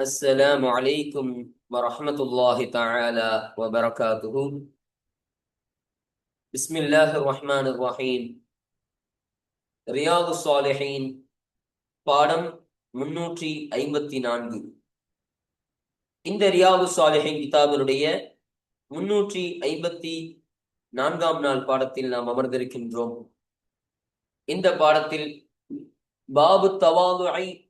السلام عليكم ورحمة الله تعالى وبركاته بسم الله الرحمن الرحيم ரியாது சாலிஹீன் பாடம் முன்னூற்றி ஐம்பத்தி நான்கு இந்த ரியாது சாலிஹின் கிதாபினுடைய முன்னூற்றி ஐம்பத்தி நான்காம் நாள் பாடத்தில் நாம் அமர்ந்திருக்கின்றோம் இந்த பாடத்தில் பாபு தவாதுஐ வஹஃபுல் ஜனாஹில் முக்மினீன்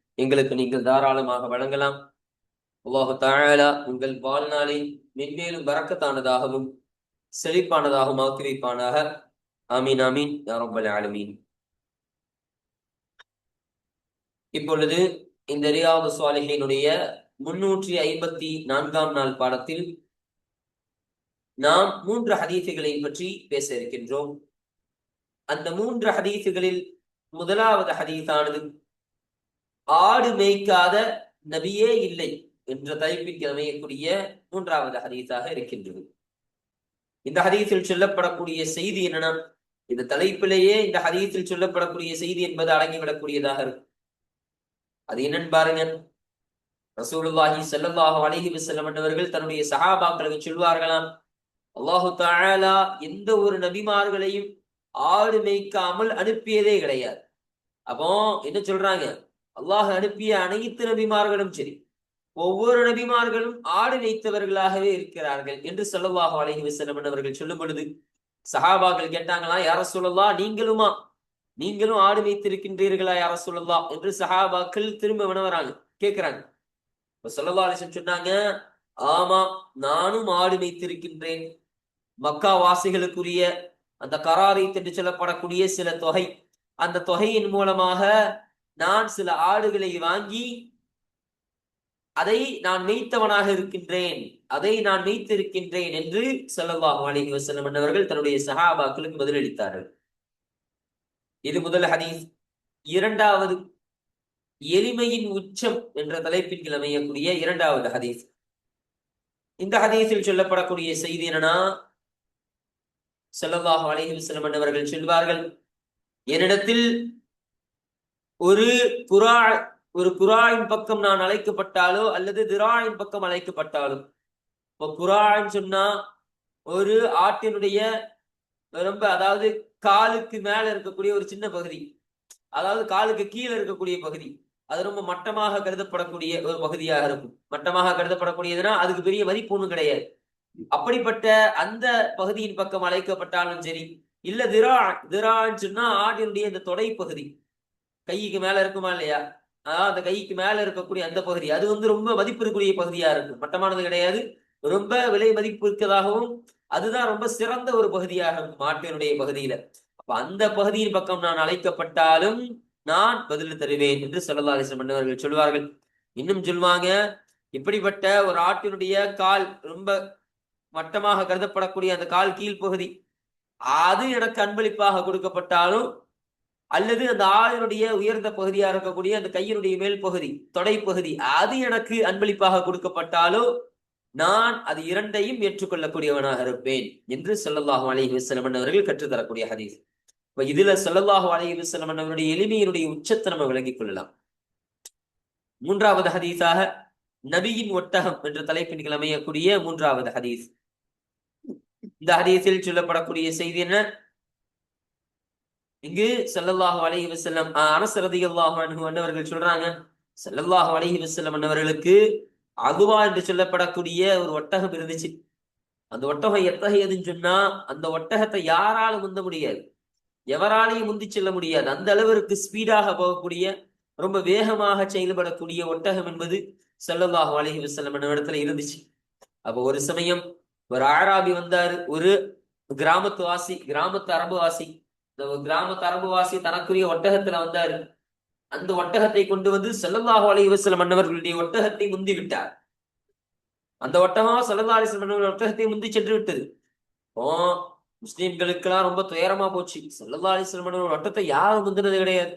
எங்களுக்கு நீங்கள் தாராளமாக வழங்கலாம். அல்லாஹு தாழலா உங்கள் வாழ்நாளை மென்மேலும் வரக்கத்தானதாகவும் செழிப்பானதாகவும் ஆக்கி வைப்பானாக ஆமீன் ஆமீன் யாரம்பல் ஆலமீன். இப்பொழுது இந்த ரியாவு சுவாலிகளினுடைய முன்னூற்றி ஐம்பத்தி நான்காம் நாள் பாடத்தில் நாம் மூன்று ஹதீசுகளை பற்றி பேச இருக்கின்றோம். அந்த மூன்று ஹதீசுகளில் முதலாவது ஹதீஸானது ஆடு மேய்க்காத நபியே இல்லை என்ற தலைப்பிற்கு அமையக்கூடிய மூன்றாவது ஹதீஸாக இருக்கின்றது. இந்த ஹதீஸில் சொல்லப்படக்கூடிய செய்தி என்னன்னா இந்த தலைப்பிலேயே இந்த ஹதீஸில் சொல்லப்படக்கூடிய செய்தி என்பது அடங்கிவிடக்கூடியதாக இருக்கும். அது என்னன்னு பாருங்க. ரசூலுல்லாஹி செல்லவாக அலைஹி வஸல்லம் அவர்கள் தன்னுடைய சஹாபாக்களுக்கு சொல்வார்களாம் அல்லாஹு தாழலா எந்த ஒரு நபிமார்களையும் ஆடு மேய்க்காமல் அனுப்பியதே கிடையாது. அப்போ என்ன சொல்றாங்க? அல்லாஹ் அனுப்பிய அனைத்து நபிமார்களும் சரி ஒவ்வொரு நபிமார்களும் ஆடு வைத்தவர்களாகவே இருக்கிறார்கள் என்று சொல்லவாக அலைஹி விசனம் அவர்கள் சொல்லும் பொழுது சஹாபாக்கள் கேட்டாங்களா யார சொல்லலாம் நீங்களுமா? நீங்களும் ஆடு வைத்திருக்கின்றீர்களா யார சொல்லலாம் என்று சஹாபாக்கள் திரும்ப வினவராங்க கேட்கிறாங்க இப்ப சொல்லவா அலிசன் சொன்னாங்க ஆமா நானும் ஆடு வைத்திருக்கின்றேன் மக்கா வாசிகளுக்குரிய அந்த கராரை என்று சொல்லப்படக்கூடிய சில தொகை அந்த தொகையின் மூலமாக நான் சில ஆடுகளை வாங்கி அதை நான் மெய்த்தவனாக இருக்கின்றேன் அதை நான் மெய்த்திருக்கின்றேன் என்று சொல்லல்லாஹு அலிஹி வசலம் என்னவர்கள் தன்னுடைய சஹாபாக்களுக்கு பதிலளித்தார்கள். இது முதல் ஹதீஸ். இரண்டாவது எளிமையின் உச்சம் என்ற தலைப்பின் கீழ் அமையக்கூடிய இரண்டாவது ஹதீஸ். இந்த ஹதீஸில் சொல்லப்படக்கூடிய செய்தி என்னன்னா சொல்லல்லாஹு அலிஹி வசலம் என்னவர்கள் சொல்வார்கள் என்னிடத்தில் ஒரு புறா ஒரு குராயின் பக்கம் நான் அழைக்கப்பட்டாலோ அல்லது திராயின் பக்கம் அழைக்கப்பட்டாலோ. இப்போ குரான்னு சொன்னா ஒரு ஆட்டினுடைய ரொம்ப அதாவது காலுக்கு மேல இருக்கக்கூடிய ஒரு சின்ன பகுதி. அதாவது காலுக்கு கீழே இருக்கக்கூடிய பகுதி. அது ரொம்ப மட்டமாக கருதப்படக்கூடிய ஒரு பகுதியாக இருக்கும். மட்டமாக கருதப்படக்கூடியதுன்னா அதுக்கு பெரிய மதிப்பு ஒன்றும் கிடையாது. அப்படிப்பட்ட அந்த பகுதியின் பக்கம் அழைக்கப்பட்டாலும் சரி இல்ல திரா திரான்னு சொன்னா ஆட்டினுடைய இந்த தொடை பகுதி. கைக்கு மேல இருக்குமா இல்லையா? ஆஹ் அந்த கைக்கு மேல இருக்கக்கூடிய அந்த பகுதி. அது வந்து ரொம்ப மதிப்பு இருக்கக்கூடிய பகுதியா இருக்கும். மட்டமானது கிடையாது. ரொம்ப விலை மதிப்பு இருக்கதாகவும் அதுதான் ரொம்ப சிறந்த ஒரு பகுதியாக இருக்கும் மாட்டினுடைய பகுதியில. அப்ப அந்த பகுதியின் பக்கம் நான் அழைக்கப்பட்டாலும் நான் பதில் தருவேன் என்று சொல்லல்லா மன்னர்கள் மன்னவர்கள் சொல்வார்கள். இன்னும் சொல்லுவாங்க இப்படிப்பட்ட ஒரு ஆட்டினுடைய கால் ரொம்ப மட்டமாக கருதப்படக்கூடிய அந்த கால் கீழ்ப்பகுதி அது எனக்கு அன்பளிப்பாக கொடுக்கப்பட்டாலும் அல்லது அந்த ஆளினுடைய உயர்ந்த பகுதியா இருக்கக்கூடிய அந்த கையினுடைய மேல் பகுதி தொடை பகுதி அது எனக்கு அன்பளிப்பாக கொடுக்கப்பட்டாலோ நான் அது இரண்டையும் ஏற்றுக்கொள்ளக்கூடியவனாக இருப்பேன் என்று சொல்லல்லாஹு அலஹி வஸல்லம் அவர்கள் கற்றுத்தரக்கூடிய ஹதீஸ். இப்ப இதுல சொல்லல்லாஹு அலஹி வஸல்லம் அவருடைய எளிமையினுடைய உச்சத்தை நம்ம விளங்கிக் கொள்ளலாம். மூன்றாவது ஹதீஸாக நபியின் ஒட்டகம் என்ற தலைப்பின் அமையக்கூடிய மூன்றாவது ஹதீஸ். இந்த ஹதீஸில் சொல்லப்படக்கூடிய செய்தி என்ன? இங்கு செல்லல்லாஹு அலஹி வசல்லம் அரசரதிகல்லாஹு அண்ணவர்கள் சொல்றாங்க செல்லல்லாஹு அலஹி வசல்லம் அண்ணவர்களுக்கு அதுவா என்று சொல்லப்படக்கூடிய ஒரு ஒட்டகம் இருந்துச்சு. அந்த ஒட்டகம் எத்தகையதுன்னு சொன்னா அந்த ஒட்டகத்தை யாராலும் முந்த முடியாது. எவராலையும் முந்தி செல்ல முடியாது. அந்த அளவிற்கு ஸ்பீடாக போகக்கூடிய ரொம்ப வேகமாக செயல்படக்கூடிய ஒட்டகம் என்பது செல்லல்லாஹு அலஹி வசல்லம் இடத்துல இருந்துச்சு. அப்போ ஒரு சமயம் ஒரு ஆராபி வந்தாரு ஒரு கிராமத்து வாசி கிராமத்து அரபு வாசி. இந்த கிராம கிராமத்து தனக்குரிய ஒட்டகத்துல வந்தாரு. அந்த ஒட்டகத்தை கொண்டு வந்து ஸல்லல்லாஹு அலைஹி மன்னவர்களுடைய ஒட்டகத்தை முந்தி விட்டார். அந்த ஒட்டமா ஸல்லல்லாஹு அலைஹி மன்னவர்கள் ஒட்டகத்தை முந்தி சென்று விட்டது. ஓ முஸ்லீம்களுக்கெல்லாம் ரொம்ப துயரமா போச்சு. ஸல்லல்லாஹு அலைஹி மன்னவர்கள் ஒட்டத்தை யாரும் முந்தினது கிடையாது.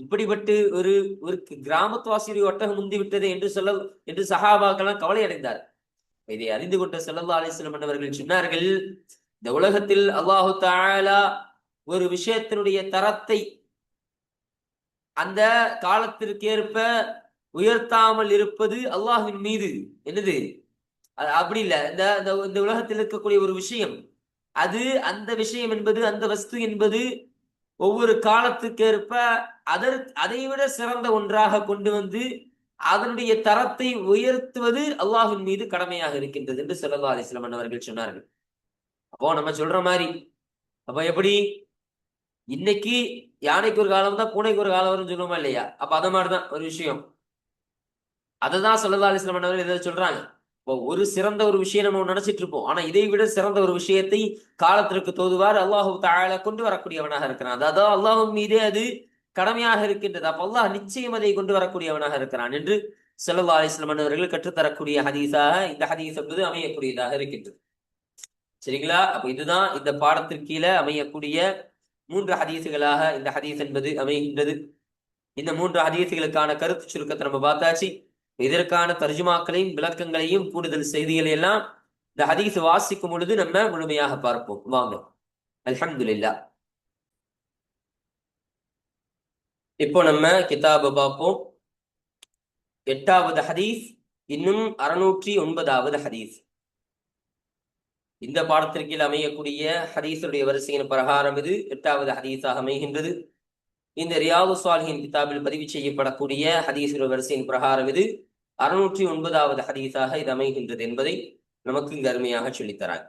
இப்படிப்பட்டு ஒரு ஒரு கிராமத்துவாசியுடைய ஒட்டகம் முந்தி விட்டது என்று சொல்ல என்று சஹாபாக்கெல்லாம் கவலை அடைந்தார் இதை அறிந்து கொண்ட ஸல்லல்லாஹு அலைஹி மன்னவர்கள் சொன்னார்கள் இந்த உலகத்தில் அல்லாஹு தாலா ஒரு விஷயத்தினுடைய தரத்தை அந்த காலத்திற்கேற்ப உயர்த்தாமல் இருப்பது அல்லாஹின் மீது. என்னது? அது அப்படி இல்லை. இந்த இந்த- இந்த உலகத்தில் இருக்கக்கூடிய ஒரு விஷயம். அது அந்த விஷயம் என்பது அந்த வஸ்து என்பது ஒவ்வொரு காலத்துக்கேற்ப அதற் அதை விட சிறந்த ஒன்றாக கொண்டு வந்து அதனுடைய தரத்தை உயர்த்துவது அல்லாஹின் மீது கடமையாக இருக்கின்றது என்று ஸல்லல்லாஹு அலைஹி அவர்கள் சொன்னார்கள். அப்போ நம்ம சொல்ற மாதிரி அப்ப எப்படி? இன்னைக்கு யானைக்கு ஒரு காலம் தான் பூனைக்கு ஒரு காலம் வரும்னு சொல்லுவோமா இல்லையா? அப்ப அத மாதிரிதான் ஒரு விஷயம். அததான் ஸல்லல்லாஹு அலைஹி வஸல்லம் இதை சொல்றாங்க. இப்போ ஒரு சிறந்த ஒரு விஷயம் நம்ம நினைச்சிட்டு இருப்போம். ஆனா இதை விட சிறந்த ஒரு விஷயத்தை காலத்திற்கு தோதுவார் அல்லாஹு தஆலா கொண்டு வரக்கூடியவனாக இருக்கிறான். அதாவது அல்லாஹும் மீதே அது கடமையாக இருக்கின்றது. அப்ப அல்லாஹ் நிச்சயம் அதை கொண்டு வரக்கூடியவனாக இருக்கிறான் என்று ஸல்லல்லாஹு அலைஹி அவர்கள் கற்றுத்தரக்கூடிய ஹதீஸாக இந்த ஹதீஸ் என்பது அமையக்கூடியதாக இருக்கின்றது. சரிங்களா? அப்ப இதுதான் இந்த பாடத்திற்கு கீழே அமையக்கூடிய மூன்று ஹதீஸுகளாக இந்த ஹதீஸ் என்பது அமைகின்றது. இந்த மூன்று ஹதீசுகளுக்கான கருத்து சுருக்கத்தை நம்ம பார்த்தாச்சு. இதற்கான தர்ஜுமாக்களையும் விளக்கங்களையும் கூடுதல் செய்திகளை எல்லாம் இந்த ஹதீஸ் வாசிக்கும் பொழுது நம்ம முழுமையாக பார்ப்போம். வாங்க. அல்ஹம்துல்லா இப்போ நம்ம கிதாபை பார்ப்போம். எட்டாவது ஹதீஸ் இன்னும் அறுநூற்றி ஒன்பதாவது ஹதீஸ். இந்த பாடத்திற்கு அமையக்கூடிய ஹதீஸுடைய வரிசையின் பிரகாரம் இது எட்டாவது ஹதீஸாக அமைகின்றது இந்த ரியாது சாலிஹின் கிதாபில் பதிவு செய்யப்படக்கூடிய ஹதீஸுடைய வரிசையின் பிரகாரம் இது அறுநூற்றி ஒன்பதாவது ஹதீஸாக இது அமைகின்றது என்பதை நமக்கு இங்கு அருமையாக சொல்லித்தராங்க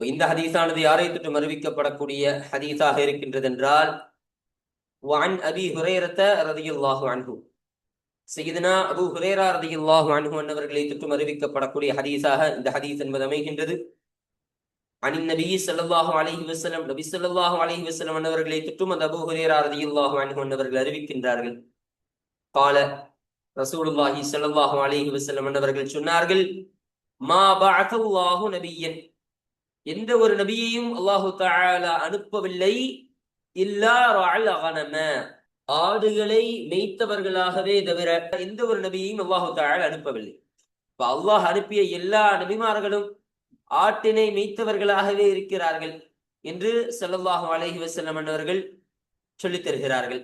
இந்த ஹதீஸானது யாரை தொற்றும் அறிவிக்கப்படக்கூடிய ஹதீஸாக இருக்கின்றது என்றால் وعن أبي هريرة رضي الله عنه செய்தனா அபு ஹுரேரா ரதி அல்லாஹு அனுமன் அவர்களை தொற்றும் அறிவிக்கப்படக்கூடிய ஹதீஸாக இந்த ஹதீஸ் என்பது அமைகின்றது. அனி நபி சல்லாஹு அலஹி வசலம் நபி சல்லாஹு அலஹி வசலம் அன்னவர்களை தொற்றும் அந்த அபு ஹுரேரா ரதி அல்லாஹு அனுமன் அவர்கள் அறிவிக்கின்றார்கள். கால ரசூலுல்லாஹி சல்லாஹு அலஹி வசலம் அன்னவர்கள் சொன்னார்கள் மா பாஹு நபியன். எந்த ஒரு நபியையும் அல்லாஹு தாலா அனுப்பவில்லை இல்லா ஆடுகளை மேய்த்தவர்களாகவே தவிர எந்த ஒரு நபியையும் அல்லாஹு அனுப்பவில்லை. இப்ப அல்லாஹ் அனுப்பிய எல்லா நபிமார்களும் ஆட்டினை மேய்த்தவர்களாகவே இருக்கிறார்கள் என்று ஸல்லல்லாஹு அலஹி வசல்லம் அவர்கள் சொல்லித் தருகிறார்கள்.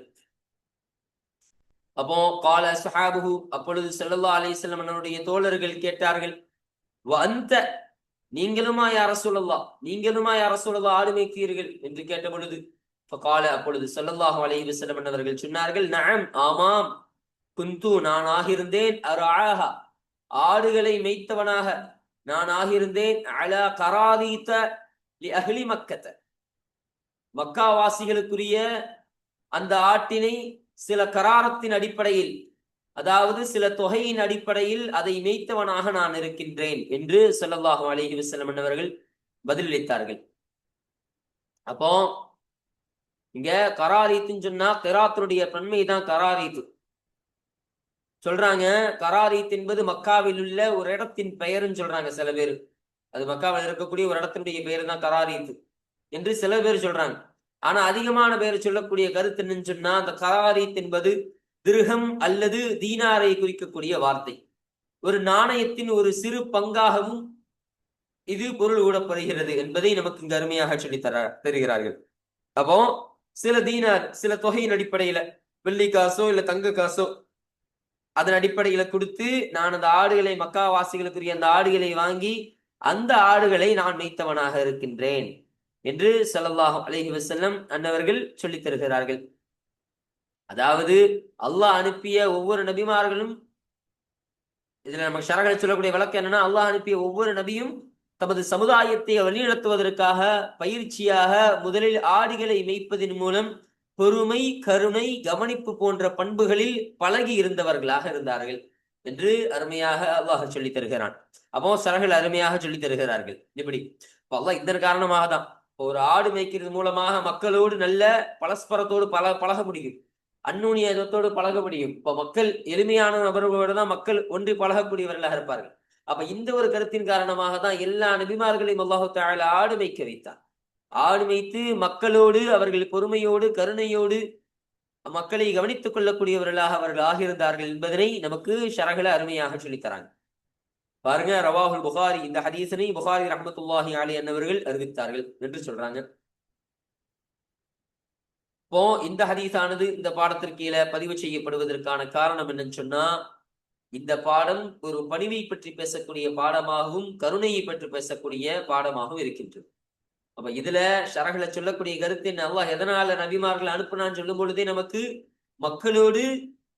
அப்போ கால சஹாபுஹு அப்பொழுது செல்லல்லா அலைஹி வஸல்லம் அவருடைய தோழர்கள் கேட்டார்கள் வந்த நீங்களுமா யார ரசூலல்லாஹ் நீங்களுமா யார ரசூலல்லாஹ் ஆடு மேய்க்கிறீர்கள் என்று கேட்ட பொழுது ஃபகால அப்பொழுது ஸல்லல்லாஹு அலைஹி வசல்லம் அவர்கள் சொன்னார்கள் நாம் ஆமாம். குந்து நான் ஆகியிருந்தேன். அர்ஆஹா ஆடுகளை மேய்த்தவனாக நான் ஆகியிருந்தேன். அல கராதீத்த அகிலி மக்கத்த மக்காவாசிகளுக்குரிய அந்த ஆட்டினை சில கராரத்தின் அடிப்படையில் அதாவது சில தொகையின் அடிப்படையில் அதை மேய்த்தவனாக நான் இருக்கின்றேன் என்று ஸல்லல்லாஹு அலைஹி வஸல்லம் அவர்கள் பதிலளித்தார்கள். அப்போ இங்க கராரீத்துன்னு சொன்னா கிராத்தினுடைய பன்மை தான் கராரீத்து. சொல்றாங்க கராரீத் என்பது மக்காவில் உள்ள ஒரு இடத்தின் பெயர்னு சொல்றாங்க சில பேர். அது மக்காவில் இருக்கக்கூடிய ஒரு இடத்தினுடைய பெயர் தான் கராரீத்து என்று சில பேர் சொல்றாங்க. ஆனா அதிகமான பேர் சொல்லக்கூடிய கருத்து என்னன்னு சொன்னா அந்த கராரீத் என்பது திருகம் அல்லது தீனாரை குறிக்கக்கூடிய வார்த்தை. ஒரு நாணயத்தின் ஒரு சிறு பங்காகவும் இது பொருள் ஊடப்படுகிறது என்பதை நமக்கு இங்கு அருமையாக சொல்லித் தர தருகிறார்கள். அப்போ சில தீனார் சில தொகையின் அடிப்படையில வெள்ளி காசோ இல்ல தங்க காசோ அதன் அடிப்படையில கொடுத்து நான் அந்த ஆடுகளை மக்காவாசிகளுக்குரிய அந்த ஆடுகளை வாங்கி அந்த ஆடுகளை நான் மேய்த்தவனாக இருக்கின்றேன் என்று ஸல்லல்லாஹு அலஹி வசல்லம் அன்னவர்கள் சொல்லித் தருகிறார்கள். அதாவது அல்லாஹ் அனுப்பிய ஒவ்வொரு நபிமார்களும் இதுல நமக்கு ஷரகளை சொல்லக்கூடிய வழக்கு என்னன்னா அல்லாஹ் அனுப்பிய ஒவ்வொரு நபியும் தமது சமுதாயத்தை வழிநடத்துவதற்காக பயிற்சியாக முதலில் ஆடுகளை மேய்ப்பதன் மூலம் பொறுமை கருணை கவனிப்பு போன்ற பண்புகளில் பழகி இருந்தவர்களாக இருந்தார்கள் என்று அருமையாக அல்லாஹ் சொல்லி தருகிறான். அப்போ சரகள் அருமையாக சொல்லி தருகிறார்கள். இப்படி இப்போ அல்லாஹ் இதன் காரணமாக தான். ஒரு ஆடு மேய்க்கிறது மூலமாக மக்களோடு நல்ல பரஸ்பரத்தோடு பல பழக முடியும். அந்நுண்ணியத்தோடு பழக முடியும். இப்போ மக்கள் எளிமையான நபர்களோடு தான் மக்கள் ஒன்றி பழகக்கூடியவர்களாக இருப்பார்கள். அப்ப இந்த ஒரு கருத்தின் காரணமாக தான் எல்லா நபிமார்களையும் அல்லாஹு தால ஆடு மேய்க்க வைத்தார் ஆடு மேய்த்து மக்களோடு அவர்கள் பொறுமையோடு கருணையோடு மக்களை கவனித்துக் கொள்ளக்கூடியவர்களாக அவர்கள் ஆகியிருந்தார்கள் என்பதனை நமக்கு ஷரகல அருமையாக சொல்லித்தராங்க. பாருங்க ரவாஹுல் புகாரி இந்த ஹதீசனை புகாரி ரஹமத்துல்லாஹி அலி என்னவர்கள் அறிவித்தார்கள் என்று சொல்றாங்க. இப்போ இந்த ஹதீஸானது இந்த பாடத்திற்கு கீழே பதிவு செய்யப்படுவதற்கான காரணம் என்னன்னு சொன்னா இந்த பாடம் ஒரு பணிவை பற்றி பேசக்கூடிய பாடமாகவும் கருணையை பற்றி பேசக்கூடிய பாடமாகவும் இருக்கின்றது. அப்ப இதுல ஷரகளை சொல்லக்கூடிய கருத்து என்ன? அல்லாஹ் எதனால நபிமார்கள் அனுப்புனான்னு சொல்லும் பொழுதே நமக்கு மக்களோடு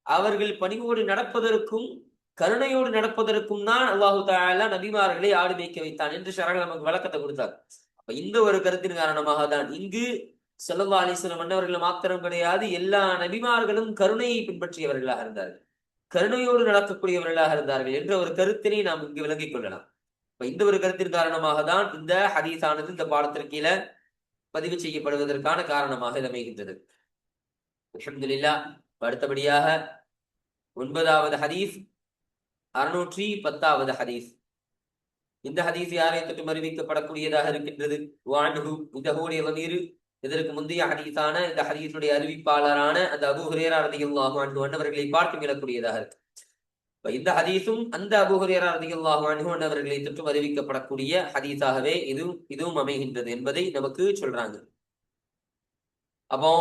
அவர்கள் பணிவோடு நடப்பதற்கும் கருணையோடு நடப்பதற்கும் தான் அல்லாஹு தாலா நபிமார்களை ஆடு மேய்க்க வைத்தான் என்று ஷரகள் நமக்கு விளக்கத்தை கொடுத்தார். அப்ப இந்த ஒரு கருத்தின் காரணமாக தான் இங்கு செல்லவா அலிஸ்லம் மன்னவர்கள் மாத்திரம் கிடையாது எல்லா நபிமார்களும் கருணையை பின்பற்றியவர்களாக இருந்தார்கள். கருணையோடு நடக்கக்கூடியவர்களாக இருந்தார்கள் என்ற ஒரு கருத்தினை நாம் இங்கு விளங்கிக் கொள்ளலாம். இப்ப இந்த ஒரு கருத்தின் காரணமாக தான் இந்த ஹதீஸானது இந்த பாடத்திற்கீழ பதிவு செய்யப்படுவதற்கான காரணமாக இது அமைகின்றது. அலமதுல்லா அடுத்தபடியாக ஒன்பதாவது ஹதீஸ் அறுநூற்றி பத்தாவது ஹதீஸ். இந்த ஹதீஸ் யாரை தொற்றும் அறிவிக்கப்படக்கூடியதாக இருக்கின்றது? வான்ஹு இந்த ஹூடைய வநீரு இதற்கு முந்தைய ஹதீஸான இந்த ஹதீஸுடைய அறிவிப்பாளரான அந்த அபு ஹுரேரா ரதியுல்லாஹு அன்ஹு அன்னவர்களை பார்த்து மீளக்கூடியதாக இருக்கு. இந்த ஹதீஸும் அந்த அபு ஹுரேரா ரதியுல்லாஹு அன்ஹு அன்னவர்களை தொற்றும் அறிவிக்கப்படக்கூடிய ஹதீஸாகவே இதுவும் இதுவும் அமைகின்றது என்பதை நமக்கு சொல்றாங்க. அப்போ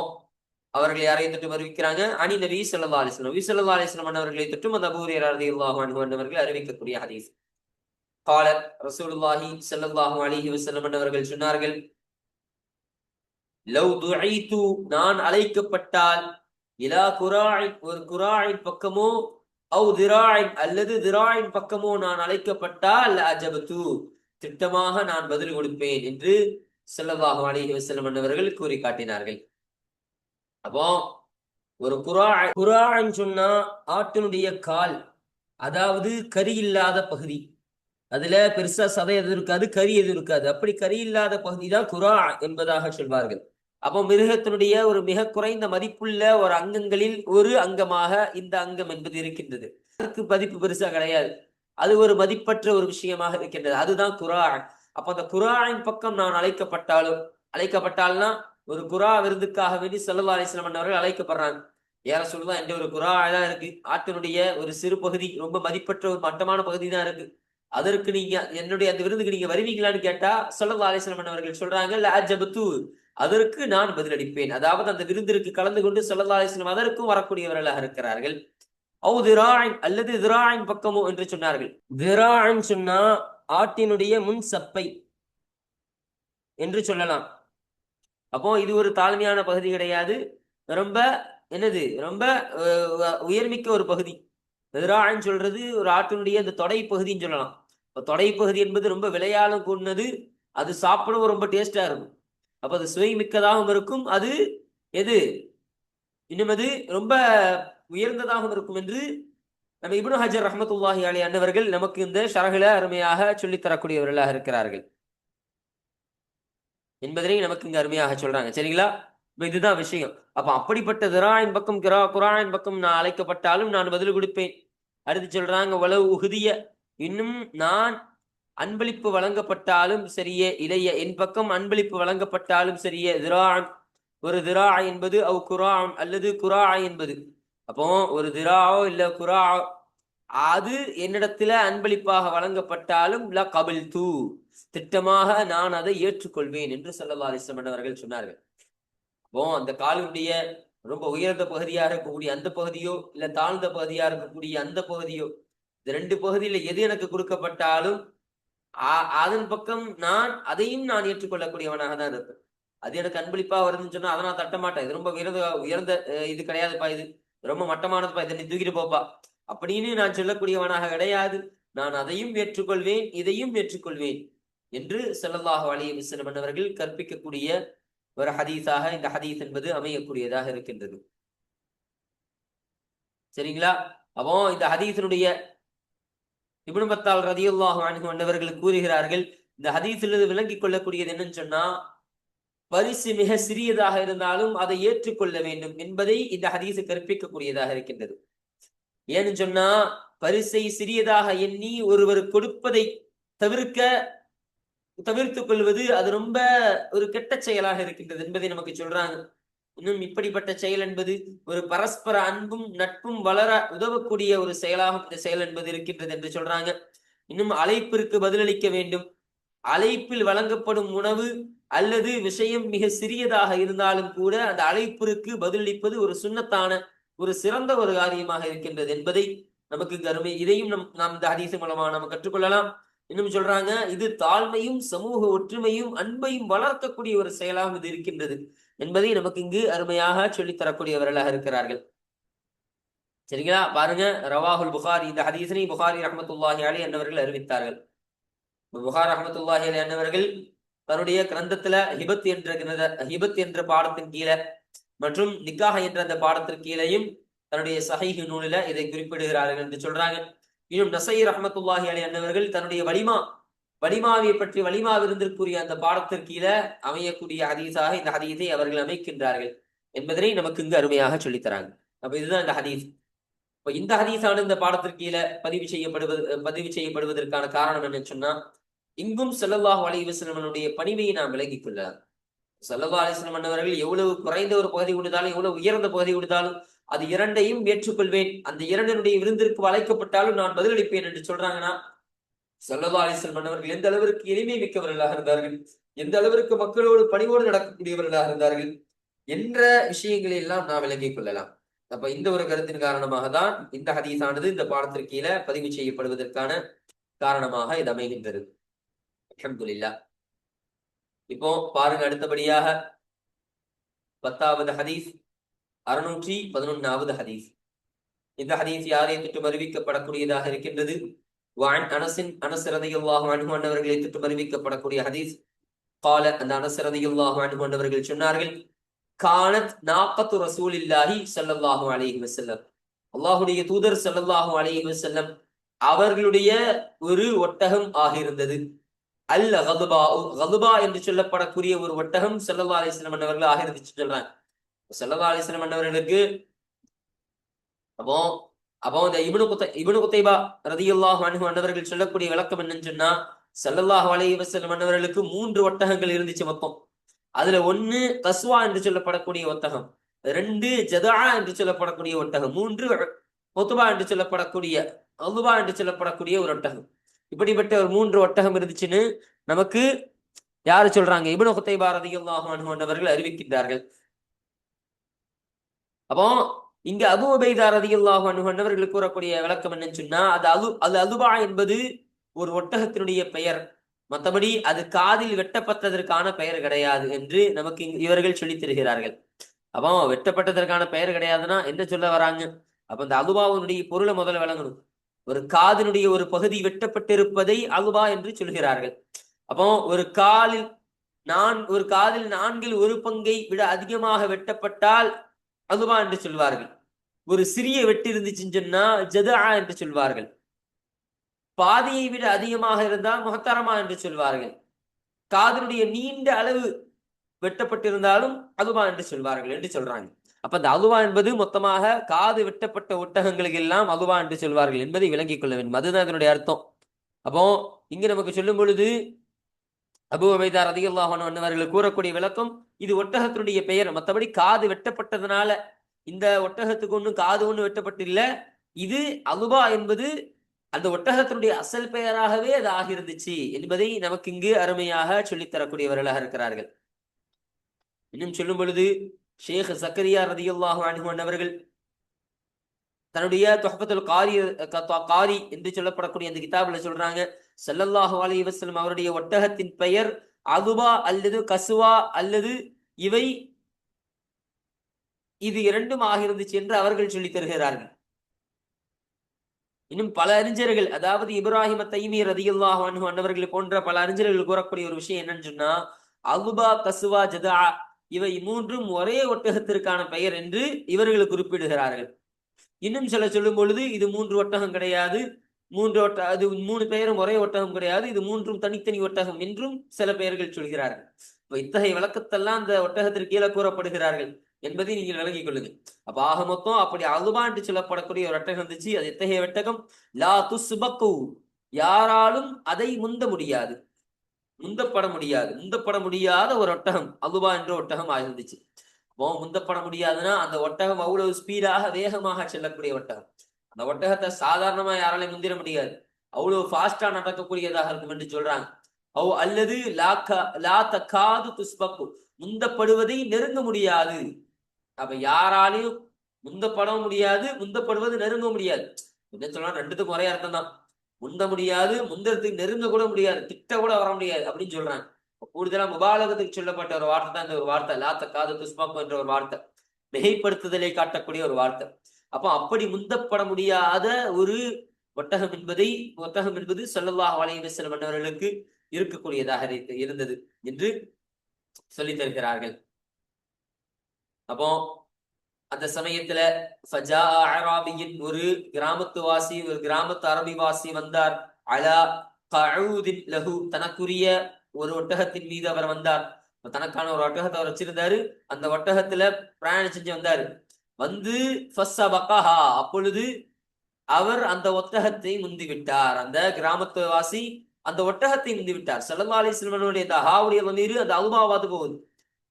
அவர்கள் யாரையும் தொற்றும் அறிவிக்கிறாங்க? அணி நபி சொல்லா அலிஸ்லம் நபி சொல்லா அலிஸ்லாம் அன்னவர்களை தொற்றும் அந்த அபு ஹுரேரா ரதியுல்லாஹு அன்ஹு அன்னவர்கள் அறிவிக்கக்கூடிய ஹதீஸ். காலர் ரசூலுல்லாஹி செல்லல்லாஹு அலிஹி வசல்லம் அன்னவர்கள் சொன்னார்கள் லவ் துஐத்து நான் அழைக்கப்பட்டால் இலா குராயின் ஒரு குராயின் பக்கமோ அவு திராயின் அல்லது திராயின் பக்கமோ நான் அழைக்கப்பட்டால் அஜபத்து திட்டமாக நான் பதில் கொடுப்பேன் என்று செல்லவாக அலிஹி வசல்லம் அவர்கள் கூறி காட்டினார்கள் அப்போ ஒரு குரா குரான் சொன்னா ஆட்டினுடைய கால் அதாவது கறி இல்லாத பகுதி. அதுல பெருசா சதை எதுவும் இருக்காது கறி எதுவும் இருக்காது. அப்படி கறி இல்லாத பகுதி தான் குரா என்பதாக சொல்வார்கள். அப்போ மிருகத்தினுடைய ஒரு மிக குறைந்த மதிப்புள்ள ஒரு அங்கங்களில் ஒரு அங்கமாக இந்த அங்கம் என்பது இருக்கின்றது. அதுக்கு மதிப்பு பெருசா கிடையாது. அது ஒரு மதிப்பற்ற ஒரு விஷயமாக இருக்கின்றது. அதுதான் குரா அப்ப அந்த குரானின் பக்கம் நான் அழைக்கப்பட்டாலும் அழைக்கப்பட்டால்னா ஒரு குரா விருதுக்காக வேண்டி செல்லல்லா அலிஸ்லாம் அவர்கள் அழைக்கப்படுறாங்க. ஏற சொல்லுதான் என்ற ஒரு குரா தான் இருக்கு. ஆட்டினுடைய ஒரு சிறு பகுதி ரொம்ப மதிப்பற்ற ஒரு மட்டமான பகுதி தான் இருக்கு. அதற்கு நீங்க என்னுடைய அந்த விருதுக்கு நீங்க வருவீங்களான்னு கேட்டா சொல்லல்லா அலிஸ்லாம் அவர்கள் சொல்றாங்க லாஜபத்து அதற்கு நான் பதிலளிப்பேன். அதாவது அந்த விருந்திற்கு கலந்து கொண்டு சொல்லல்லா அதற்கும் வரக்கூடியவர்களாக இருக்கிறார்கள். அவு திராயின் அல்லது திராயின் பக்கமோ என்று சொன்னார்கள். திராயின் சொன்னா ஆட்டினுடைய முன் சப்பை என்று சொல்லலாம். அப்போ இது ஒரு தாழ்மையான பகுதி கிடையாது. ரொம்ப என்னது? ரொம்ப உயர்மிக்க ஒரு பகுதி. திராயின் சொல்றது ஒரு ஆட்டினுடைய அந்த தொடை பகுதின்னு சொல்லலாம். இப்போ தொடை பகுதி என்பது ரொம்ப விளையாலும் கூடினது. அது சாப்பிடவும் ரொம்ப டேஸ்டா இருக்கும். அப்ப அது சுவை மிக்கதாகவும் இருக்கும். அது எது? இன்னும் அது ரொம்ப உயர்ந்ததாகவும் இருக்கும் என்று நம்ம இப்னு ஹஜர் ரஹமத்துல்லாஹி அலி அன்னவர்கள் நமக்கு இந்த ஷரகில அருமையாக சொல்லித் தரக்கூடியவர்களாக இருக்கிறார்கள். என்பதனை நமக்கு இங்க அருமையாக சொல்றாங்க. சரிங்களா? இதுதான் விஷயம். அப்ப அப்படிப்பட்ட திராயின் பக்கம் கிரா குரானின் பக்கம் நான் அழைக்கப்பட்டாலும் நான் பதில் கொடுப்பேன். அடுத்து சொல்றாங்க உளவு உகுதிய இன்னும் நான் அன்பளிப்பு வழங்கப்பட்டாலும் சரியே இளைய என் பக்கம் அன்பளிப்பு வழங்கப்பட்டாலும் சரியே. திரான் ஒரு திரா என்பது அவ் குரா அல்லது குரா என்பது. அப்போ ஒரு திராவோ இல்ல குரா அது என்னிடத்துல அன்பளிப்பாக வழங்கப்பட்டாலும் ல கபில் தூ திட்டமாக நான் அதை ஏற்றுக்கொள்வேன் என்று சொல்லல்லா அலிஸ்லம் அவர்கள் சொன்னார்கள். அப்போ அந்த காலுடைய ரொம்ப உயர்ந்த பகுதியாக இருக்கக்கூடிய அந்த பகுதியோ இல்ல தாழ்ந்த பகுதியா இருக்கக்கூடிய அந்த பகுதியோ இந்த ரெண்டு பகுதியில எது எனக்கு கொடுக்கப்பட்டாலும் அதன் பக்கம் நான் அதையும் நான் ஏற்றுக்கொள்ளக்கூடியவனாக தான் இருப்பேன். அது எனக்கு அன்பளிப்பா வருதுன்னு சொன்னா அதை நான் தட்ட மாட்டேன். இது ரொம்ப உயர்ந்த உயர்ந்த இது கிடையாதுப்பா இது. ரொம்ப மட்டமானதுப்பா இதை. நீ தூக்கிட்டு போப்பா. அப்படின்னு நான் சொல்லக்கூடியவனாக கிடையாது. நான் அதையும் ஏற்றுக்கொள்வேன் இதையும் ஏற்றுக்கொள்வேன் என்று ஸல்லல்லாஹு அலைஹி விசனம் அவர்கள் கற்பிக்கக்கூடிய ஒரு ஹதீஸாக இந்த ஹதீஸ் என்பது அமையக்கூடியதாக இருக்கின்றது. சரிங்களா? அப்போ இந்த ஹதீஸினுடைய இப்னு பத்தால் ரதியுல்லாஹு அன்ஹு கூறுகிறார்கள் இந்த ஹதீஸிலிருந்து விளங்கிக் கொள்ளக்கூடியது என்னன்னு சொன்னா பரிசு மிக சிறியதாக இருந்தாலும் அதை ஏற்றுக்கொள்ள வேண்டும் என்பதை இந்த ஹதீஸ் கற்பிக்கக்கூடியதாக இருக்கின்றது. ஏன்னு சொன்னா பரிசை சிறியதாக எண்ணி ஒருவர் கொடுப்பதை தவிர்க்க தவிர்த்துக் கொள்வது அது ரொம்ப ஒரு கெட்ட செயலாக இருக்கின்றது என்பதை நமக்கு சொல்றாங்க. இன்னும் இப்படிப்பட்ட செயல் என்பது ஒரு பரஸ்பர அன்பும் நட்பும் வளர உதவக்கூடிய ஒரு செயலாகும் இந்த செயல் என்பது இருக்கின்றது என்று சொல்றாங்க. இன்னும் அழைப்பிற்கு பதிலளிக்க வேண்டும். அழைப்பில் வழங்கப்படும் உணவு அல்லது விஷயம் மிக சிறியதாக இருந்தாலும் கூட அந்த அழைப்பிற்கு பதிலளிப்பது ஒரு சுண்ணத்தான ஒரு சிறந்த ஒரு காரியமாக இருக்கின்றது என்பதை நமக்கு கருமை. இதையும் நம் நாம் இந்த ஹதீஸ் மூலமாக நம்ம கற்றுக்கொள்ளலாம். இன்னும் சொல்றாங்க இது தாழ்மையும் சமூக ஒற்றுமையும் அன்பையும் வளர்க்கக்கூடிய ஒரு செயலாக இது இருக்கின்றது. என்பதை நமக்கு இங்கு அருமையாக சொல்லித் தரக்கூடியவர்களாக இருக்கிறார்கள். சரிங்களா? பாருங்க ரவாஹுல் புகாரி இந்த ஹதீசனை புகாரி ரஹமத்துல்லாஹி அலி என்னவர்கள் அறிவித்தார்கள். புகார் ரஹமத்துல்லாஹி அலி என்னவர்கள் தன்னுடைய கிரந்தத்துல ஹிபத் என்ற கிரந்த ஹிபத் என்ற பாடத்தின் கீழே மற்றும் நிக்காக என்ற அந்த பாடத்திற்கு கீழேயும் தன்னுடைய சஹீஹ் நூலில இதை குறிப்பிடுகிறார்கள் என்று சொல்றாங்க. இன்னும் நசை ரஹமத்துல்லாஹி அலி அன்னவர்கள் தன்னுடைய வலிமா வலிமாவை பற்றி வலிமா விருந்திற்குரிய அந்த பாடத்திற்கு அமையக்கூடிய ஹதீஸாக இந்த ஹதீஸை அவர்கள் அமைக்கின்றார்கள் என்பதனை நமக்கு இங்கு அருமையாக சொல்லித்தராங்க. அப்ப இதுதான் இந்த ஹதீஸ். இப்ப இந்த ஹதீஸான இந்த பாடத்திற்கு கீழே பதிவு செய்யப்படுவது பதிவு செய்யப்படுவதற்கான காரணம் என்னன்னு சொன்னா இங்கும் ஸல்லல்லாஹு அலைஹி பணிவையை நாம் விலகிக் கொள்ளலாம். ஸல்லல்லாஹு அலைஹி அண்ணவர்கள் எவ்வளவு குறைந்த ஒரு பகுதி கொடுத்தாலும் எவ்வளவு உயர்ந்த பகுதி கொடுத்தாலும் அது இரண்டையும் ஏற்றுக்கொள்வேன். அந்த இரண்டனுடைய விருந்திற்கு அழைக்கப்பட்டாலும் நான் பதிலளிப்பேன் என்று சொல்றாங்கன்னா ஸல்லல்லாஹு மன்னவர்கள் எந்த அளவிற்கு எளிமை மிக்கவர்களாக இருந்தார்கள்? எந்த அளவிற்கு மக்களோடு பணிவோடு நடக்கக்கூடியவர்களாக இருந்தார்கள்? என்ற விஷயங்களை எல்லாம் நாம் விளங்கிக் கொள்ளலாம். அப்ப இந்த ஒரு கருத்தின் காரணமாக தான் இந்த ஹதீஸானது இந்த பாடத்திற்கு கீழே பதிவு செய்யப்படுவதற்கான காரணமாக இது அமைகின்றது. அல்ஹம்துலில்லா. இப்போ பாருங்க அடுத்தபடியாக பத்தாவது ஹதீஸ் அறுநூற்றி பதினொன்னாவது ஹதீஸ். இந்த ஹதீஸ் யாரை திட்டம் அறிவிக்கப்படக்கூடியதாக இருக்கின்றது? வான் அனசின் அனஸ் ரதியுல்லாஹு அன்ஹு அறிவிக்கப்படக்கூடிய ஹதீஸ் கால அந்த அனஸ் ரதியுல்லாஹு அன்ஹு அன்னவர்கள் சொன்னார்கள் கானத் நாக்கத்து ரசூலில்லாஹி ஸல்லல்லாஹு அலைஹி வஸல்லம் அல்லாஹுடைய தூதர் ஸல்லல்லாஹு அலிஹி வசல்லம் அவர்களுடைய ஒரு ஒட்டகம் ஆகியிருந்தது. அல்ல கதுபா கதுபா என்று சொல்லப்படக்கூடிய ஒரு ஒட்டகம் ஸல்லல்லாஹு அலிஸ்லம் வஸல்லம் அவர்கள் ஆகிருந்துச்சு சொல்றாங்க. ஸல்லல்லாஹு அலிஸ்லம் அவர்களுக்கு அப்போ அப்போ இந்த இபனு குத்தை இபனு குத்தைபா ரதியுல்லாஹ் அன்ஹு அன்னவர்கள் சொல்லக்கூடிய விளக்கம் என்னன்னு சொன்னா ஸல்லல்லாஹு அலைஹி வஸல்லம் அன்னவர்களுக்கு மூன்று ஒட்டகங்கள் இருந்துச்சு மொத்தம். அதுல ஒண்ணு கஸ்வா என்று சொல்லப்படக்கூடிய ஒட்டகம் ரெண்டு ஜதா என்று சொல்லப்படக்கூடிய ஒட்டகம் மூன்று ஒத்துபா என்று சொல்லப்படக்கூடிய அலுபா என்று சொல்லப்படக்கூடிய ஒரு ஒட்டகம். இப்படிப்பட்ட ஒரு மூன்று ஒட்டகம் இருந்துச்சுன்னு நமக்கு யாரு சொல்றாங்க? இபனு குத்தைபா ரதியுல்லாஹ் அன்ஹு அன்னவர்கள் அறிவிக்கின்றார்கள். அப்போ இங்க அபு உபைதா ரதியுல்லாஹு அன்ஹு கூறக்கூடிய விளக்கம் என்னன்னு சொன்னா அது அலு அது அலுபா என்பது ஒரு ஒட்டகத்தினுடைய பெயர். மற்றபடி அது காதில் வெட்டப்பட்டதற்கான பெயர் கிடையாது என்று நமக்கு இவர்கள் சொல்லி தருகிறார்கள். அப்போ வெட்டப்பட்டதற்கான பெயர் கிடையாதுன்னா என்ன சொல்ல வராங்க? அப்ப இந்த அலுபாவினுடைய பொருளை முதல்ல விளங்கணும். ஒரு காதினுடைய ஒரு பகுதி வெட்டப்பட்டிருப்பதை அலுபா என்று சொல்கிறார்கள். அப்போ ஒரு காலில் நான் ஒரு காதில் நான்கில் ஒரு பங்கை விட அதிகமாக வெட்டப்பட்டால் அதுவா என்று சொல்வார்கள். ஒரு சிறிய வெட்டு இருந்துச்சுன்னு சொன்னா ஜதா என்று சொல்வார்கள். பாதியை விட அதிகமாக இருந்தால் முகத்தரமா என்று சொல்வார்கள். காதனுடைய நீண்ட அளவு வெட்டப்பட்டிருந்தாலும் அதுவா என்று சொல்வார்கள் என்று சொல்றாங்க. அப்ப அந்த அதுவா என்பது மொத்தமாக காது வெட்டப்பட்ட ஒட்டகங்களுக்கு எல்லாம் அதுவா என்று சொல்வார்கள் என்பதை விளங்கிக் கொள்ள வேண்டும். அதுதான் இதனுடைய அர்த்தம். அப்போ இங்கு நமக்கு சொல்லும் பொழுது அபு அமைதார் ரதியுல்லாஹு அவர்கள் கூறக்கூடிய விளக்கம் இது ஒட்டகத்தினுடைய பெயர். மற்றபடி காது வெட்டப்பட்டதுனால இந்த ஒட்டகத்துக்கு ஒன்றும் காது ஒன்றும் வெட்டப்பட்டு இல்லை இது அலுபா என்பது அந்த ஒட்டகத்தினுடைய அசல் பெயராகவே அது ஆகிருந்துச்சு என்பதை நமக்கு இங்கு அருமையாக சொல்லித் தரக்கூடியவர்களாக இருக்கிறார்கள். இன்னும் சொல்லும் பொழுது ஷேக் சக்கரியா ரதியுல்லாஹு அன்ஹு அவர்கள் தன்னுடைய தொஹபத்துல் காரி காரி என்று சொல்லப்படக்கூடிய அந்த கிதாபில் சொல்றாங்க. செல்லல்லாஹு அலி வசலம் அவருடைய ஒட்டகத்தின் பெயர் அகுபா அல்லது கசுவா அல்லது இவை இது இரண்டும் ஆகிருந்துச்சு என்று அவர்கள் சொல்லி தருகிறார்கள். இன்னும் பல அறிஞர்கள் அதாவது இப்ராஹிம தைமி ரதியுல்லாஹ் அன்ஹு போன்ற பல அறிஞர்கள் கூறக்கூடிய ஒரு விஷயம் என்னன்னு சொன்னா அகுபா கசுவா ஜதா இவை மூன்றும் ஒரே ஒட்டகத்திற்கான பெயர் என்று இவர்கள் குறிப்பிடுகிறார்கள். இன்னும் சில சொல்லும் பொழுது இது மூன்று ஒட்டகம் கிடையாது. மூன்று ஒட்ட அது மூணு பெயரும் ஒரே ஒட்டகம் கிடையாது. இது மூன்றும் தனித்தனி ஒட்டகம் என்றும் சில பெயர்கள் சொல்கிறார்கள். இப்ப இத்தகைய விளக்கத்தெல்லாம் அந்த ஒட்டகத்திற்கு கீழே கூறப்படுகிறார்கள் என்பதை நீங்கள் விளங்கிக் கொள்ளுங்கள். அப்ப ஆக மொத்தம் அப்படி அலுபா என்று சொல்லப்படக்கூடிய ஒரு ஒட்டகம் இருந்துச்சு. அது எத்தகைய ஒட்டகம்? லா துஸ்பக்கு யாராலும் அதை முந்த முடியாது. முந்தப்பட முடியாது. முந்தப்பட முடியாத ஒரு ஒட்டகம் அலுபா என்ற ஒட்டகம் ஆயிருந்துச்சு முந்தப்பட முடியாதுன்னா அந்த ஒட்டகம் அவ்வளவு ஸ்பீடாக வேகமாக செல்லக்கூடிய ஒட்டகம். அந்த ஒட்டகத்தை சாதாரணமா யாராலையும் முந்திர முடியாது. அவ்வளவு ஃபாஸ்டா நடக்கக்கூடியதாக இருக்கும் என்று சொல்றாங்க. அவ் அல்லது லாக்கா லா தக்காது துஸ்பக்கு முந்தப்படுவதை நெருங்க முடியாது. அப்ப யாராலையும் முந்தப்படவும் முடியாது முந்தப்படுவது நெருங்க முடியாது. என்ன சொல்லலாம் ரெண்டுத்துக்கும் ஒரே அர்த்தம் தான். முந்த முடியாது முந்தறதுக்கு நெருங்க கூட முடியாது திட்ட கூட வர முடியாது அப்படின்னு சொல்றாங்க. கூடுதலா முபாலகத்துக்கு சொல்லப்பட்ட ஒரு வார்த்தை தான் இந்த ஒரு வார்த்தை. லாத்த காது துஸ்பாக்கு என்ற ஒரு வார்த்தை. மிகைப்படுத்துதலை காட்டக்கூடிய ஒரு வார்த்தை. அப்போ அப்படி முந்தப்பட முடியாத ஒரு ஒட்டகம் என்பதை ஒட்டகம் என்பது சொல்லல்லாஹ் வலைவசலம் மன்னவர்களுக்கு இருக்கக்கூடியதாக இருந்தது என்று சொல்லி தருகிறார்கள். அப்போ அந்த சமயத்துல ஃபஜா அராபியின் ஒரு கிராமத்து வாசி ஒரு கிராமத்து அரபிவாசி வந்தார். அலா கழுதின் லஹு தனக்குரிய ஒரு ஒட்டகத்தின் மீது அவர் வந்தார். தனக்கான ஒரு ஒட்டகத்தை அவர் வச்சிருந்தாரு. அந்த ஒட்டகத்துல பிரயாணம் செஞ்சு வந்தாரு. வந்து அப்பொழுது அவர் அந்த ஒட்டகத்தை முந்திவிட்டார். அந்த கிராமத்து வாசி அந்த ஒட்டகத்தை முந்திவிட்டார். செல்லல்லா அலிஸ்லமனுடைய தஹாவுடைய நீர் அந்த அல்மாவாது போகுது.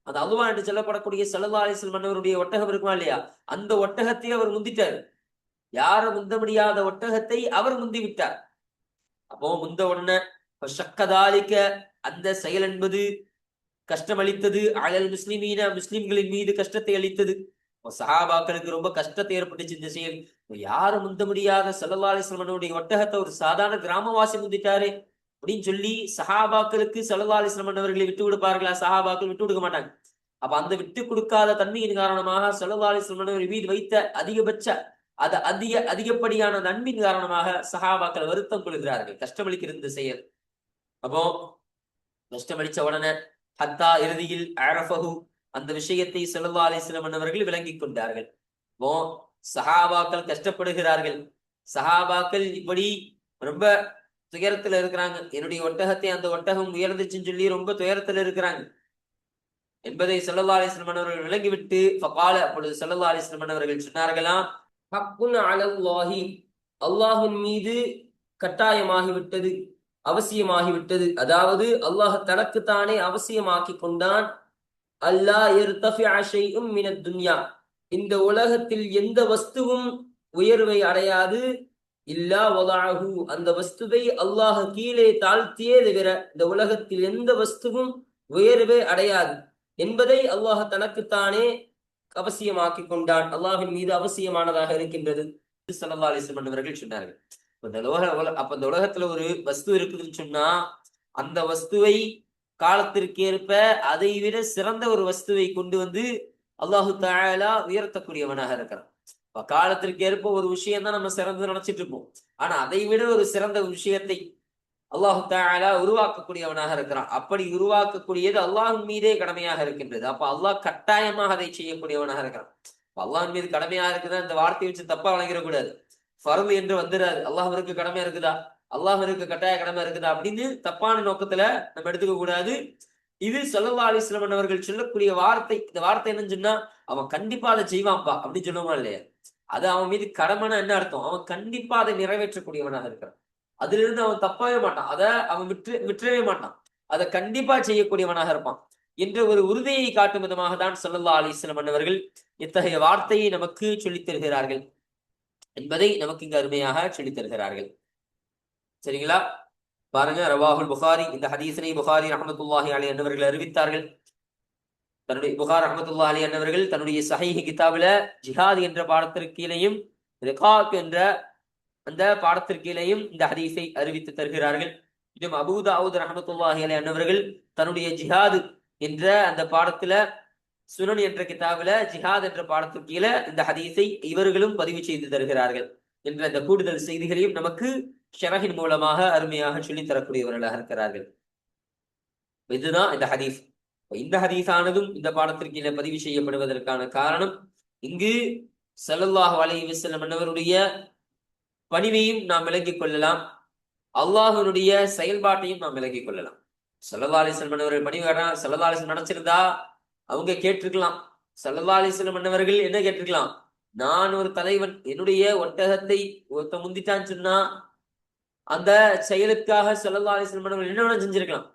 அந்த அல்வா என்று சொல்லப்படக்கூடிய செல்லல்லா அலிஸ்லமனுடைய ஒட்டகம் இருக்குமா இல்லையா? அந்த ஒட்டகத்தை அவர் முந்திட்டார். யார முந்த முடியாத ஒட்டகத்தை அவர் முந்திவிட்டார். அப்போ முந்த உடனே சக்கதாலிக்க அந்த செயல் என்பது கஷ்டம் அளித்தது. அழல் முஸ்லிமீன முஸ்லிம்களின் மீது கஷ்டத்தை அளித்தது. சஹாபாக்களுக்கு ரொம்ப கஷ்டத்தை ஏற்பட்டுச்சு இந்த செயல். யாரும் முந்த முடியாத சல்லா அலிஸ்லமனுடைய ஒட்டகத்தை ஒரு சாதாரண கிராமவாசி முந்திட்டாரு அப்படின்னு சொல்லி சஹாபாக்களுக்கு சல்லா அலிஸ்லமன் அவர்களை விட்டு கொடுப்பார்களா? சஹாபாக்கள் விட்டு கொடுக்க மாட்டாங்க. அப்ப அந்த விட்டு கொடுக்காத தன்மையின் காரணமாக சல்லா அலிஸ்லமன் வீடு வைத்த அதிகபட்ச அது அதிக அதிகப்படியான நன்மையின் காரணமாக சஹாபாக்கள் வருத்தம் கொள்கிறார்கள். கஷ்டமளிக்கிற இந்த செயல். அப்போ கஷ்டமளிச்ச உடனே ஹத்தா இறுதியில் அரஃபகு அந்த விஷயத்தை செல்லல்லா அலிஸ்லம் அவர்கள் விளங்கி கொண்டார்கள். ஓ சஹாபாக்கள் கஷ்டப்படுகிறார்கள். சஹாபாக்கள் இப்படி ரொம்ப துயரத்துல இருக்கிறாங்க. என்னுடைய ஒட்டகத்தை அந்த ஒட்டகம் உயர்ந்துச்சுன்னு சொல்லி ரொம்ப துயரத்துல இருக்கிறாங்க. என்பதை செல்லல்லா அலிஸ்லமன் அவர்கள் விளங்கிவிட்டு ஃபகால அப்பொழுது செல்லல்லா அலிஸ்லமன் அவர்கள் சொன்னார்களாம் ஹக்குன் அலல்லாஹி. அல்லாஹின் மீது கட்டாயமாகிவிட்டது அவசியமாகிவிட்டது. அதாவது அல்லாஹ் தனக்குத்தானே அவசியமாக்கி கொண்டான். அல்லாஹ் துன்யா. இந்த உலகத்தில் எந்த வஸ்துவும் உயர்வை அடையாது. இல்லா ஒலாஹு அந்த வஸ்துவை அல்லாஹ் கீழே தாழ்த்தியே தவிர இந்த உலகத்தில் எந்த வஸ்துவும் உயர்வே அடையாது என்பதை அல்லாஹ் தனக்குத்தானே அவசியமாக்கி கொண்டான். அல்லாஹின் மீது அவசியமானதாக இருக்கின்றது சல்லா அலிஸ்லம் அவர்கள் சொன்னார்கள். இந்த உலக அப்ப இந்த உலகத்துல ஒரு வஸ்து இருக்குதுன்னு சொன்னா அந்த வஸ்துவை காலத்திற்கேற்ப அதை விட சிறந்த ஒரு வஸ்துவை கொண்டு வந்து அல்லாஹு தாயலா உயர்த்தக்கூடியவனாக இருக்கிறான். காலத்திற்கு ஏற்ப ஒரு விஷயம் தான் நம்ம சிறந்து நினைச்சிட்டு இருப்போம். ஆனா அதை விட ஒரு சிறந்த விஷயத்தை அல்லாஹு தாயலா உருவாக்கக்கூடியவனாக இருக்கிறான். அப்படி உருவாக்கக்கூடியது அல்லாஹின் மீதே கடமையாக இருக்கின்றது. அப்ப அல்லாஹ் கட்டாயமாக அதை செய்யக்கூடியவனாக இருக்கிறான். அல்லாஹின் மீது கடமையாக இருக்குதா? இந்த வார்த்தையை வச்சு தப்பா வழங்கிடக்கூடாது ஃபர்து என்று வந்துடாது அல்லாஹருக்கு கடமையா இருக்குதா? அல்லாஹருக்கு கட்டாய கடமை இருக்குதா அப்படின்னு தப்பான நோக்கத்துல நம்ம எடுத்துக்க கூடாது. இது சொல்லல்லா அலிஸ்லமன் அவர்கள் சொல்லக்கூடிய வார்த்தை இந்த வார்த்தை என்னன்னு சொன்னா அவன் கண்டிப்பா அதை செய்வான்ப்பா அப்படின்னு சொல்லுவான் இல்லையா? அது அவன் மீது கடமைனா என்ன அர்த்தம்? அவன் கண்டிப்பா அதை நிறைவேற்றக்கூடியவனாக இருக்கிறான். அதுல இருந்து அவன் தப்பவே மாட்டான். அதை அவன் விற்று விற்றவே மாட்டான். அதை கண்டிப்பா செய்யக்கூடியவனாக இருப்பான். என்ற ஒரு உறுதியை காட்டும் விதமாக தான் சொல்லல்லா அலிஸ்லமன் அவர்கள் இத்தகைய வார்த்தையை நமக்கு சொல்லித் தருகிறார்கள் என்பதை நமக்கு இங்கு அருமையாக சொல்லித் தருகிறார்கள். சரிங்களா? பாருங்க ரவாஹுல் புகாரி இந்த ஹதீசனை புகாரி அஹமத்துல்லாஹி அலி என்பவர்கள் அறிவித்தார்கள். தன்னுடைய புகார் அஹமத்துல்லா அலி என்பவர்கள் தன்னுடைய சஹீஹி கிதாபில ஜிஹாத் என்ற பாடத்திற்கீழையும் ரிகாக் என்ற அந்த பாடத்திற்கீழையும் இந்த ஹதீஸை அறிவித்து தருகிறார்கள். இதுவும் அபூதாவுத் ரஹமத்துல்லாஹி அலி என்பவர்கள் தன்னுடைய ஜிஹாது என்ற அந்த பாடத்துல சுனன் என்ற கிதாபில ஜிஹாத் என்ற பாடத்திற்கு இந்த ஹதீஸை இவர்களும் பதிவு செய்து தருகிறார்கள் என்ற அந்த கூடுதல் செய்திகளையும் நமக்கு ஷரஹின் மூலமாக அருமையாக சொல்லித் தரக்கூடியவர்களாக இருக்கிறார்கள். இதுதான் இந்த ஹதீஸ். இந்த ஹதீஸானதும் இந்த பாடத்திற்கு பதிவு செய்யப்படுவதற்கான காரணம் இங்கு செல்லல்லாஹ் அலைஹி வஸல்லம் என்னவருடைய பணிவையும் நாம் விளங்கிக் கொள்ளலாம். அல்லாஹனுடைய செயல்பாட்டையும் நாம் விளங்கிக் கொள்ளலாம். ஸல்லல்லாஹு மன்னவர்கள் வஸல்லம் பணிவு காட்டினா நினைச்சிருந்தா அவங்க கேட்டிருக்கலாம். ஸல்லல்லாஹு மன்னவர்கள் வஸல்லம் என்ன கேட்டிருக்கலாம்? நான் ஒரு தலைவன் என்னுடைய ஒட்டகத்தை ஒருத்த முந்திட்டான்னு சொன்னா அந்த செயலுக்காக ஸல்லல்லாஹு அலைஹி அவர்கள் என்ன செஞ்சிருக்கலாம்.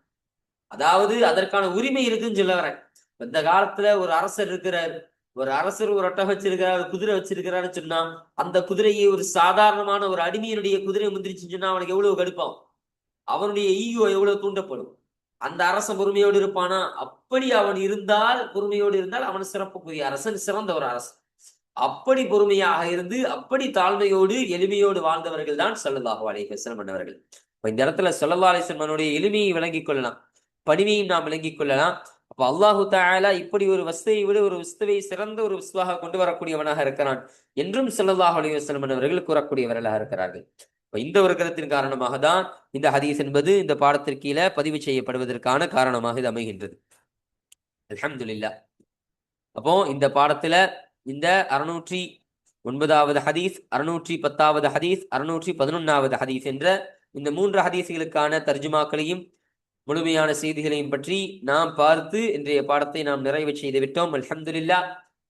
அதாவது அதற்கான உரிமை இருக்குன்னு சொல்ல வரேன். இந்த காலத்துல ஒரு அரசர் இருக்கிறார். ஒரு அரசர் ஒரு அட்டை வச்சிருக்கிறார் குதிரை வச்சிருக்கிறாருன்னு சொன்னா அந்த குதிரையை ஒரு சாதாரணமான ஒரு அடிமையினுடைய குதிரை முந்திரிச்சுன்னு சொன்னா அவனுக்கு எவ்வளவு கடுப்பாகும்? அவனுடைய ஈகோ எவ்வளவு தூண்டப்படும்? அந்த அரசன் பொறுமையோடு இருப்பானா? அப்படி அவன் இருந்தால் பொறுமையோடு இருந்தால் அவன் சிறப்புக்குரிய அரசன் சிறந்த ஒரு அரசன். அப்படி பொறுமையாக இருந்து அப்படி தாழ்மையோடு எளிமையோடு வாழ்ந்தவர்கள் தான் சல்லல்லாஹு அலைஹசனம் பண்ணவர்கள் மன்னவர்கள் இப்ப இந்த இடத்துல சல்லல்லாஹு அலைஹி எளிமையை விளங்கிக் கொள்ளலாம். பணிவையும் நாம் விளங்கிக் கொள்ளலாம். அப்ப அல்லாஹு தாயாலா இப்படி ஒரு வசதியை விட ஒரு வஸ்துவை சிறந்த ஒரு உஸ்துவாக கொண்டு வரக்கூடியவனாக இருக்கிறான் என்றும் செல்லதாக அலைஹி வஸல்லம் அவர்கள் கூறக்கூடியவர்களாக இருக்கிறார்கள். இப்ப இந்த ஒரு கருத்தின் காரணமாக தான் இந்த ஹதீஸ் என்பது இந்த பாடத்திற்கு கீழே பதிவு செய்யப்படுவதற்கான காரணமாக இது அமைகின்றது. அலமதுல்லா அப்போ இந்த பாடத்துல இந்த அறுநூற்றி ஒன்பதாவது ஹதீஸ் அறுநூற்றி பத்தாவது ஹதீஸ் அறுநூற்றி பதினொன்னாவது ஹதீஸ் என்ற இந்த மூன்று ஹதீஸ்களுக்கான தர்ஜுமாக்களையும் முழுமையான செய்திகளையும் பற்றி நாம் பார்த்து இன்றைய பாடத்தை நாம் நிறைவு செய்து விட்டோம் அலமதுல்லா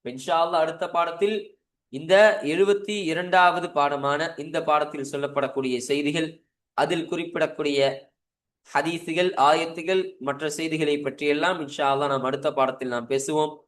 இன்ஷா அடுத்த பாடத்தில் இந்த எழுபத்தி இரண்டாவது பாடமான இந்த பாடத்தில் சொல்லப்படக்கூடிய செய்திகள் அதில் குறிப்பிடக்கூடிய ஹதீஸுகள் ஆயத்துகள் மற்ற செய்திகளை பற்றியெல்லாம் இன்ஷா அல்லா நாம் அடுத்த பாடத்தில் நாம் பேசுவோம்.